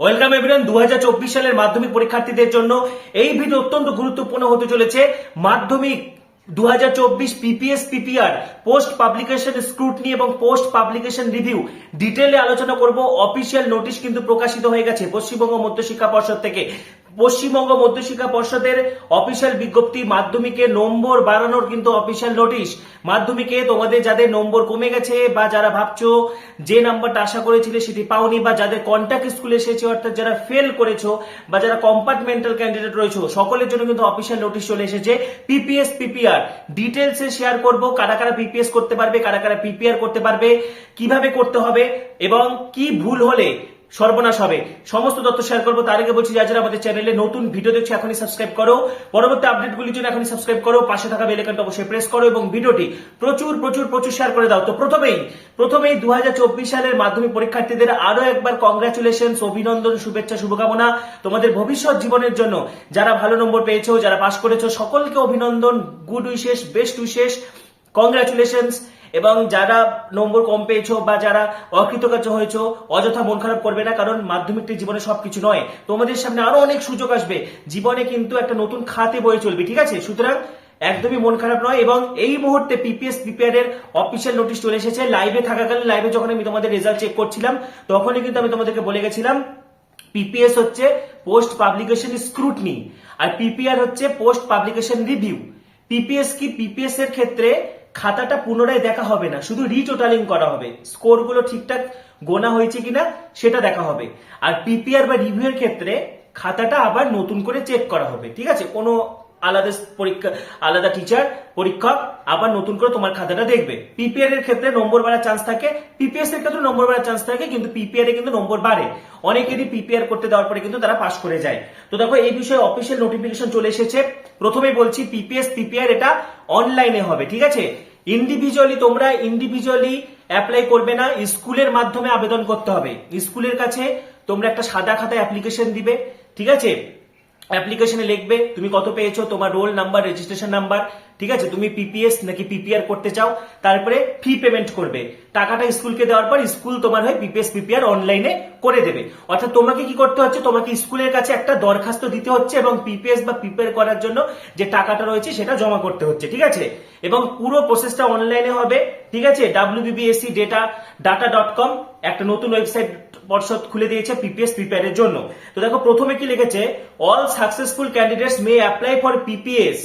Welcome everyone দু সালের মাধ্যমিক পরীক্ষার্থীদের জন্য এই ভিডিও অত্যন্ত গুরুত্বপূর্ণ হতে চলেছে। মাধ্যমিক দু PPS PPR post publication scrutiny এবং পোস্ট পাবলিকেশন রিভিউ ডিটেলে আলোচনা করব। অফিসিয়াল নোটিশ কিন্তু প্রকাশিত হয়ে গেছে পশ্চিমবঙ্গ মধ্যশিক্ষা পর্ষদ থেকে। পশ্চিমবঙ্গ মধ্যশিক্ষা পর্ষদের অফিসিয়াল বিজ্ঞপ্তি মাধ্যমিকে নম্বর বাড়ানোর কিন্তু অফিসিয়াল নোটিশ। মাধ্যমিকে তোমাদের যাদের নম্বর কমে গেছে বা যারা ভাবছ যে নাম্বারটা আশা করেছিলে সেটি পাওনি বা যাদের কন্ট্যাক্ট স্কুলে এসেছে অর্থাৎ যারা ফেল করেছ বা যারা কম্পার্টমেন্টাল ক্যান্ডিডেট রয়েছে, সকলের জন্য কিন্তু অফিসিয়াল নোটিশ চলে এসেছে। পিপিএস পিপিআর ডিটেলসে শেয়ার করব, কারা কারা পিপিএস করতে পারবে, কারা কারা পিপিআর করতে পারবে, কীভাবে করতে হবে এবং কি ভুল হলে সর্বনাশ হবে। সমস্ত তথ্য শেয়ার করব, তার আগে বলছি, যারা আমাদের চ্যানেলে নতুন ভিডিও দেখছ, এখনই সাবস্ক্রাইব করো। পরবর্তী আপডেটগুলির জন্য এখনই সাবস্ক্রাইব করো। পাশে থাকা বেল আইকনটা অবশ্যই প্রেস করো এবং ভিডিওটি প্রচুর প্রচুর প্রচুর শেয়ার করে দাও। তো প্রথমেই প্রথমেই দু হাজার চব্বিশ সালের মাধ্যমিক পরীক্ষার্থীদের আরও একবার কংগ্রাচুলেশন অভিনন্দন, শুভেচ্ছা, শুভকামনা। তোমাদের ভবিষ্যৎ জীবনের জন্য যারা ভালো নম্বর পেয়েছ, যারা পাশ করেছ, সকলকে অভিনন্দন। Good wishes best wishes congratulations এবং যারা নম্বর কম পেয়েছ বা যারা অকৃতকার্য হয়েছো, অযথা মন খারাপ করবে না, কারণ মাধ্যমিকটি জীবনে সবকিছু নয়। তোমাদের সামনে আরও অনেক সুযোগ আসবে। জীবনে কিন্তু একটা নতুন খাতে বয়ে চলবে, ঠিক আছে? সুতরাং একদমই মন খারাপ নয় এবং এই মুহূর্তে পিপিএস প্রিপেয়ার এর অফিসিয়াল নোটিশ চলে এসেছে। লাইভে থাকাকালীন লাইভে যখন আমি তোমাদের রেজাল্ট চেক করছিলাম, তখনই কিন্তু আমি তোমাদেরকে বলে গেছিলাম পিপিএস হচ্ছে পোস্ট পাবলিকেশন স্ক্রুটনি আর পিপিআর হচ্ছে পোস্ট পাবলিকেশন রিভিউ পিপিএস কি? পিপিএস এর ক্ষেত্রে খাতাটা পুনরায় দেখা হবে না, শুধু রিটোটালিং করা হবে। স্কোরগুলো ঠিকঠাক গোনা হয়েছে কিনা সেটা দেখা হবে। আর পিপিআর বা রিভিউ এর ক্ষেত্রে খাতাটা আবার নতুন করে চেক করা হবে, ঠিক আছে? কোনো আলাদা পরীক্ষা, আলাদা টিচার পরীক্ষক, আবার নতুন করে তোমার খাতাটা দেখবে। পিপিআর এর ক্ষেত্রে নম্বর বাড়ার চান্স থাকে পিপিএস এর ক্ষেত্রে নম্বর বাড়ার চান্স থাকে, কিন্তু পিপিআর এ কিন্তু নম্বর বাড়ে। অনেকেরই পিপিআর করতে দেওয়ার পরে কিন্তু তারা পাশ করে যায়। তো দেখো, এই বিষয়ে অফিসিয়াল নোটিফিকেশন চলে এসেছে। প্রথমে বলছি পিপিএস পিপিআর এটা অনলাইনে হবে, ঠিক আছে? ইন্ডিভিজুয়ালি তোমরা ইন্ডিভিজুয়ালি অ্যাপ্লাই করবে না, স্কুলের মাধ্যমে আবেদন করতে হবে। স্কুলের কাছে তোমরা একটা সাদা খাতায় অ্যাপ্লিকেশন দিবে, ঠিক আছে? অ্যাপ্লিকেশনে লিখবে তুমি কত পেয়েছ তোমার রোল নাম্বার রেজিস্ট্রেশন নাম্বার ঠিক আছে? তুমি পিপিএস নাকি পিপিআর করতে চাও, তারপরে ফি পেমেন্ট করবে। টাকাটা স্কুলকে দেওয়ার পর স্কুল তোমার হয় পিপিএস পিপিআর অনলাইনে করে দেবে। অর্থাৎ তোমাকে কি করতে হচ্ছে? তোমাকে স্কুলের কাছে একটা দরখাস্ত দিতে হচ্ছে এবং পিপিএস বা পিপিআর করার জন্য যে টাকাটা রয়েছে সেটা জমা করতে হচ্ছে, ঠিক আছে? এবং পুরো প্রসেসটা অনলাইনে হবে, ঠিক আছে? WBBSC data data dot com একটা নতুন ওয়েবসাইট পর্ষদ খুলে দিয়েছে পিপিএস প্রিপেয়ার এর জন্য। তো দেখো, প্রথমে কি লিখেছে all successful candidates may apply for PPS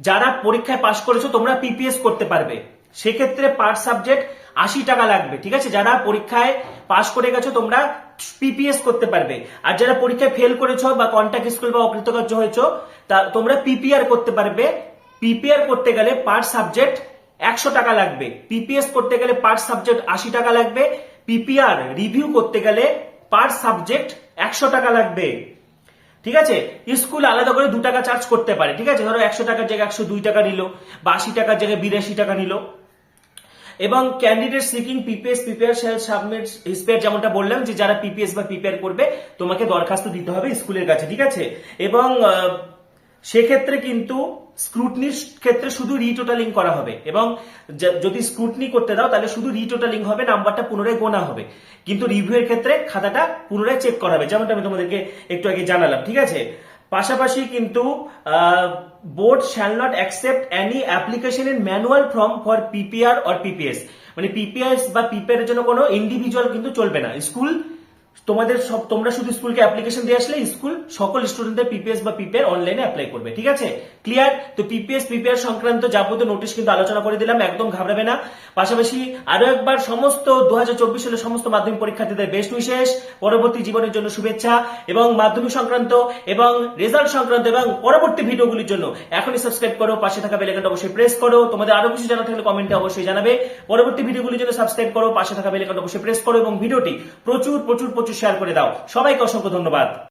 যারা পরীক্ষায় পাশ করেছ, তোমরা পিপিএস করতে পারবে। সেক্ষেত্রে পার সাবজেক্ট আশি টাকা লাগবে, ঠিক আছে? যারা পরীক্ষায় পাশ করে গেছো, তোমরা পিপিএস করতে পারবে। আর যারা পরীক্ষায় ফেল করেছ বা কন্ট্যাক্ট স্কুল বা অকৃতকার্য হয়েছো, তা তোমরা পিপিআর করতে পারবে। পিপিআর করতে গেলে পার সাবজেক্ট একশো টাকা লাগবে। পিপিএস করতে গেলে পার সাবজেক্ট আশি টাকা লাগবে। পিপিআর রিভিউ করতে গেলে পার সাবজেক্ট একশো টাকা লাগবে। ঠিক আছে? স্কুল আলাদা করে দু টাকা চার্জ করতে পারে, ঠিক আছে? ধরো একশো টাকার জায়গায় একশো দুই টাকা নিল, বা আশি টাকার জায়গায় বিরাশি টাকা নিল। এবং candidate seeking PPS PPR shall submit spare যেমনটা বললাম যে যারা পিপিএস বা পিপিআর করবে, তোমাকে দরখাস্ত দিতে হবে স্কুলের কাছে, ঠিক আছে? এবং সেক্ষেত্রে কিন্তু স্ক্রুটনির ক্ষেত্রে শুধু রিটোটালিং করা হবে এবং যদি স্ক্রুটনি করতে দাও, তাহলে শুধু রিটোটালিং হবে, নাম্বারটা পুনরায় গোনা হবে। কিন্তু রিভিউ এর ক্ষেত্রে খাতাটা পুনরায় চেক করা হবে, যেমনটা আমি তোমাদেরকে একটু আগে জানালাম, ঠিক আছে? পাশাপাশি কিন্তু board shall not accept any application in manual form for PPR or PPS মানে পিপিএস বা পিপিআর এর জন্য কোনো ইন্ডিভিজুয়াল কিন্তু চলবে না। স্কুল তোমাদের সব তোমরা শুধু স্কুলকে অ্যাপ্লিকেশন দিয়ে আসলে স্কুল সকল স্টুডেন্টদের পিপিএস বা পিপিআর অনলাইনে অ্যাপ্লাই করবে, ঠিক আছে? ক্লিয়ার তো পিপিএস পিপিআর সংক্রান্ত যাবতীয় নোটিশ কিন্তু আলোচনা করে দিলাম, একদম ঘাবড়াবে না। পাশাপাশি আরও একবার সমস্ত দু সালের সমস্ত মাধ্যমিক পরীক্ষার্থীদের বেস্ট উইশেষ পরবর্তী জীবনের জন্য শুভেচ্ছা এবং মাধ্যমিক সংক্রান্ত এবং রেজাল্ট সংক্রান্ত এবং পরবর্তী ভিডিওগুলির জন্য এখনই সাবস্ক্রাইব করো, পাশে থাকা বেলাইকনটা অবশ্যই প্রেস করো। তোমাদের আরও কিছু জানা থাকলে কমেন্টে অবশ্যই জানাবে। পরবর্তী ভিডিওগুলির জন্য সাবস্ক্রাইব করো, পাশে থাকা বেলাইকনটা অবশ্যই প্রেস করো এবং ভিডিওটি প্রচুর প্রচুর প্রচুর শেয়ার করে দাও। সবাইকে অসংখ্য ধন্যবাদ।